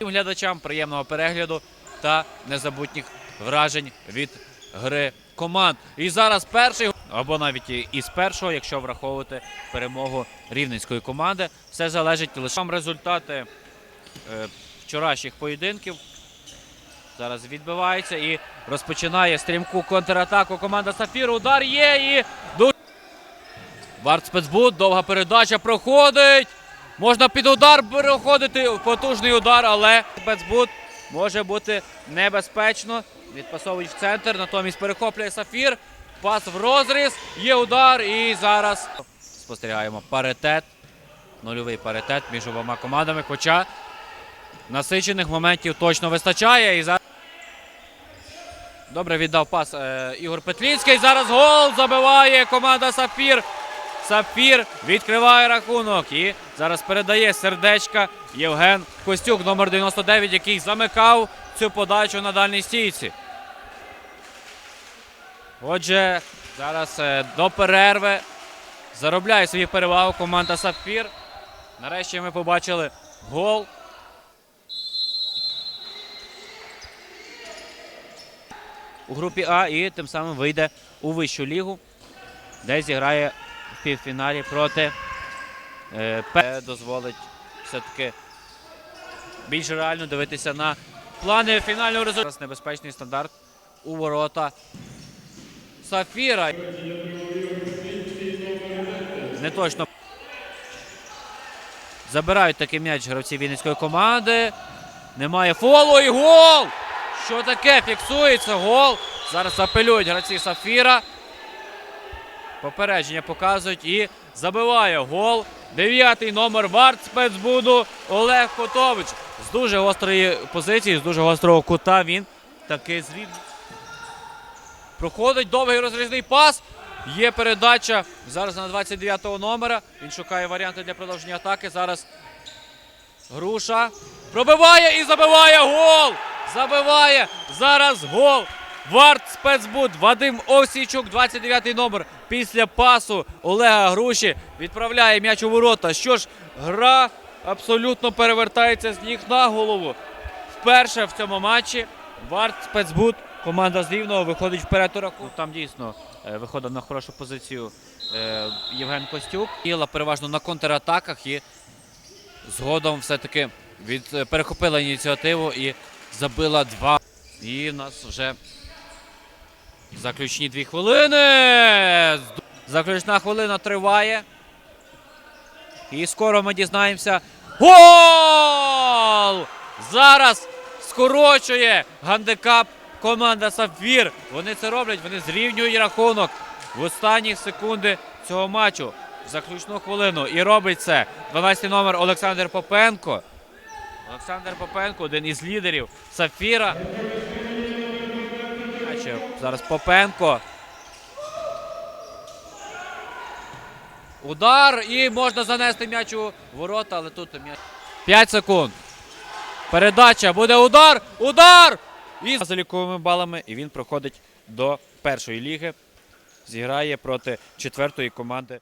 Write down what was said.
глядачам приємного перегляду та незабутніх вражень від гри команд. І зараз перший або навіть із першого, якщо враховувати перемогу рівненської команди, все залежить лише від результати е, вчорашніх поєдинків. Зараз відбивається і розпочинає стрімку контратаку команда Сафір. Удар є і Варт спецбут, довга передача проходить. Можна під удар переходити. Потужний удар, але спецбут може бути небезпечно. Відпасовують в центр, натомість перехоплює Сафір. Пас в розріз. Є удар. І зараз спостерігаємо паритет. Нульовий паритет між обома командами. Хоча насичених моментів точно вистачає. І зараз Добре віддав пас е, Ігор Петлінський. Зараз гол забиває команда Сапфір. Сапфір відкриває рахунок. І зараз передає сердечка Євген Костюк, номер 99, який замикав цю подачу на дальній стійці. Отже, зараз е, до перерви заробляє свою перевагу команда Сапфір. Нарешті ми побачили гол. у групі А і тим самим вийде у вищу лігу, де зіграє півфіналі проти е, П. Дозволить все-таки більш реально дивитися на плани фінального результату. Зараз Небезпечний стандарт у ворота Сафіра. Не точно. Забирають такий м'яч гравці Вінницької команди. Немає фолу і гол! Що таке? Фіксується гол. Зараз апелюють гравці Сафіра. Попередження показують і забиває гол. Дев'ятий номер варт спецбуду Олег Котович. З дуже гострої позиції, з дуже гострого кута він таки звів. Проходить довгий розрізний пас. Є передача зараз на 29-го номера. Він шукає варіанти для продовження атаки. Зараз Груша пробиває і забиває гол! Забиває зараз гол. Варт спецбуд Вадим Овсійчук, 29-й номер. Після пасу Олега Груші відправляє м'яч у ворота. Що ж, гра абсолютно перевертається з ніг на голову. Вперше в цьому матчі Варт спецбуд. Команда з Рівного виходить вперед у рахунку. Там дійсно е, виходив на хорошу позицію е, Євген Костюк. Діяла переважно на контратаках і згодом все-таки від, е, перехопила ініціативу і забила два. І в нас вже заключні дві хвилини. Заключна хвилина триває. І скоро ми дізнаємося. Гол! Зараз скорочує гандикап команда Сапфір. Вони це роблять, вони зрівнюють рахунок в останні секунди цього матчу. В заключну хвилину. І робить це 12 номер Олександр Попенко. Олександр Попенко, один із лідерів Сафіра. Бачив, Зараз Попенко. Удар і можна занести м'яч у ворота, але тут м'яч. 5 секунд. Передача. Буде удар. Удар! І з заліковими балами. І він проходить до першої ліги. Зіграє проти четвертої команди.